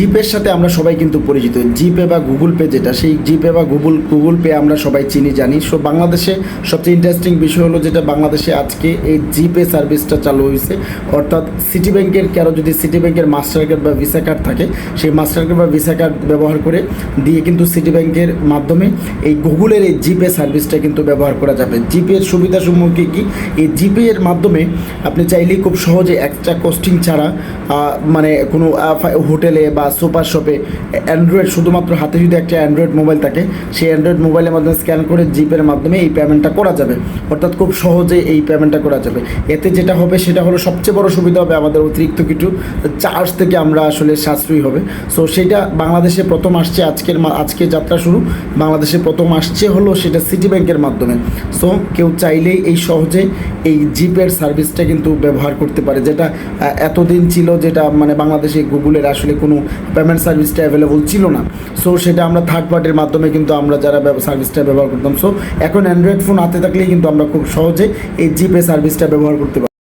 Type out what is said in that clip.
জিপের সাথে আমরা সবাই কিন্তু পরিচিত। জিপে বা গুগল পে যেটা, সেই জিপে বা গুগল গুগল পে আমরা সবাই চিনি, জানি। সো বাংলাদেশে সবচেয়ে ইন্টারেস্টিং বিষয় হলো যেটা বাংলাদেশে আজকে এই জিপে সার্ভিসটা চালু হয়েছে। অর্থাৎ সিটি ব্যাংকের কারও যদি সিটি ব্যাংকের মাস্টার কার্ড বা ভিসা কার্ড থাকে, সেই মাস্টার কার্ড বা ভিসা কার্ড ব্যবহার করে দিয়ে কিন্তু সিটি ব্যাংকের মাধ্যমে এই গুগলের এই জিপে সার্ভিসটা কিন্তু ব্যবহার করা যাবে। জিপের সুবিধাসমূহ কী কী? এই জিপে এর মাধ্যমে আপনি চাইলেই খুব সহজে এক্সট্রা কস্টিং ছাড়া মানে কোনো হোটেলে বা সুপার শপে অ্যান্ড্রয়েড শুধুমাত্র হাতে যদি একটা অ্যান্ড্রয়েড মোবাইল থাকে, সেই অ্যান্ড্রয়েড মোবাইলের মাধ্যমে স্ক্যান করে জিপের মাধ্যমে এই পেমেন্টটা করা যাবে। অর্থাৎ খুব সহজে এই পেমেন্টটা করা যাবে। এতে যেটা হবে, সেটা হলো সবচেয়ে বড় সুবিধা হবে আমাদের অতিরিক্ত কিছু চার্জ থেকে আমরা আসলে সাশ্রয়ী হবে। সো সেটা বাংলাদেশে প্রথম আসছে আজকের আজকে যাত্রা শুরু। বাংলাদেশে প্রথম আসছে হলো সেটা সিটি ব্যাংকের মাধ্যমে। সো কেউ চাইলেই এই সহজে এই জিপের সার্ভিসটা কিন্তু ব্যবহার করতে পারে। যেটা এতদিন ছিল যেটা মানে বাংলাদেশে গুগলের আসলে কোনো পেমেন্ট সার্ভিসটা অ্যাভেলেবল ছিল না। সো সেটা আমরা থার্ড পার্টির মাধ্যমে কিন্তু আমরা যারা সার্ভিসটা ব্যবহার করতাম। সো এখন অ্যান্ড্রয়েড ফোন হাতে থাকলেই কিন্তু আমরা খুব সহজে এই জিপে সার্ভিসটা ব্যবহার করতে পারি।